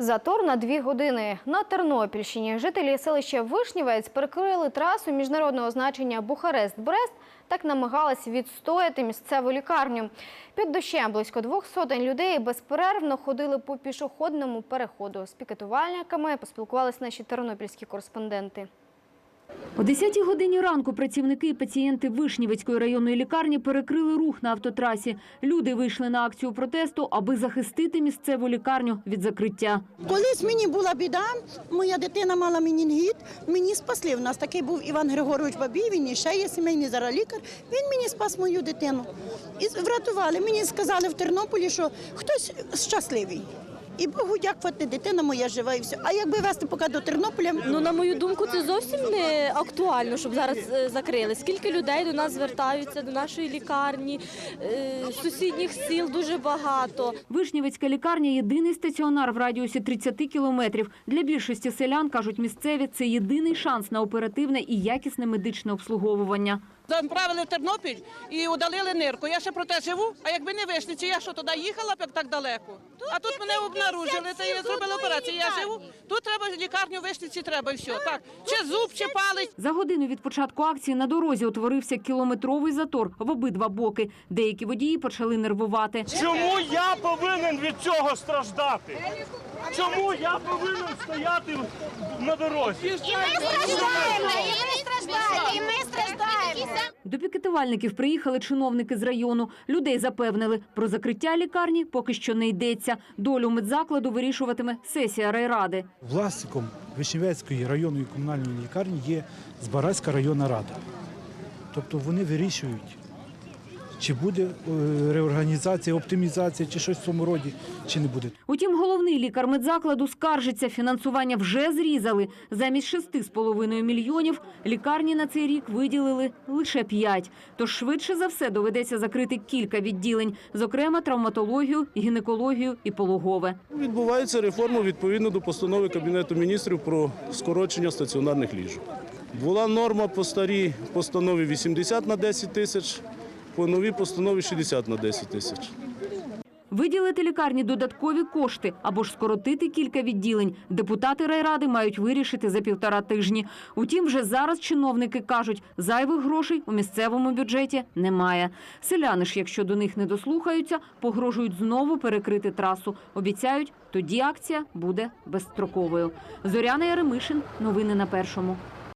Затор на дві години на Тернопільщині. Жителі селища Вишнівець перекрили трасу міжнародного значення Бухарест-Брест. Так намагались відстояти місцеву лікарню. Під дощем близько двох сотень людей безперервно ходили по пішохідному переходу. З пікетувальниками поспілкувалися наші тернопільські кореспонденти. О 10 годині ранку працівники і пацієнти Вишнівецької районної лікарні перекрили рух на автотрасі. Люди вийшли на акцію протесту, аби захистити місцеву лікарню від закриття. Колись мені була біда, моя дитина мала менінгіт, мені спасли. У нас такий був Іван Григорович Бабій, він ще є сімейний зараз лікар. Він мені спас мою дитину. І врятували. Мені сказали в Тернополі, що хтось щасливий. І Богу дякувати, дитина моя жива і все. А якби вести поки до Тернополя, Ну, на мою думку, це зовсім не актуально, щоб зараз е, закрили. Скільки людей до нас звертаються, до нашої лікарні, е, сусідніх сіл дуже багато. Вишнівецька лікарня – єдиний стаціонар в радіусі 30 кілометрів. Для більшості селян, кажуть місцеві, це єдиний шанс на оперативне і якісне медичне обслуговування. Направили в Тернопіль і удалили нирку. Я ще проте живу, а якби не вийшли, чи я що туди їхала б як так далеко? а тут мене обнаружили, та я зробила операцію. Я живу. Тут треба лікарню вишниці, треба і все. Так, чи зуб, чи палець. За годину від початку акції на дорозі утворився кілометровий затор в обидва боки. Деякі водії почали нервувати. Чому я повинен від цього страждати? Чому я повинен стояти на дорозі? і ми страждаємо, і ми страждаємо. До пікетувальників приїхали чиновники з району. Людей запевнили, про закриття лікарні поки що не йдеться. Долю медзакладу вирішуватиме сесія райради. Власником Вишневецької районної комунальної лікарні є Збаразька районна рада. Тобто вони вирішують, чи буде е, реорганізація, оптимізація, чи щось в цьому роді, чи не буде. Утім, головний лікар медзакладу скаржиться, фінансування вже зрізали. Замість 6,5 мільйонів лікарні на цей рік виділили лише 5. Тож швидше за все доведеться закрити кілька відділень, зокрема травматологію, гінекологію і пологове. Відбувається реформа відповідно до постанови Кабінету міністрів про скорочення стаціонарних ліжок. Була норма по старій постанові 80 на 10 тисяч, по новій постанові 60 на 10 тисяч. Виділити лікарні додаткові кошти або ж скоротити кілька відділень. Депутати райради мають вирішити за півтора тижні. Утім, вже зараз чиновники кажуть, зайвих грошей у місцевому бюджеті немає. Селяни ж, якщо до них не дослухаються, погрожують знову перекрити трасу. Обіцяють, тоді акція буде безстроковою. Зоряна Яремишин. Новини на першому.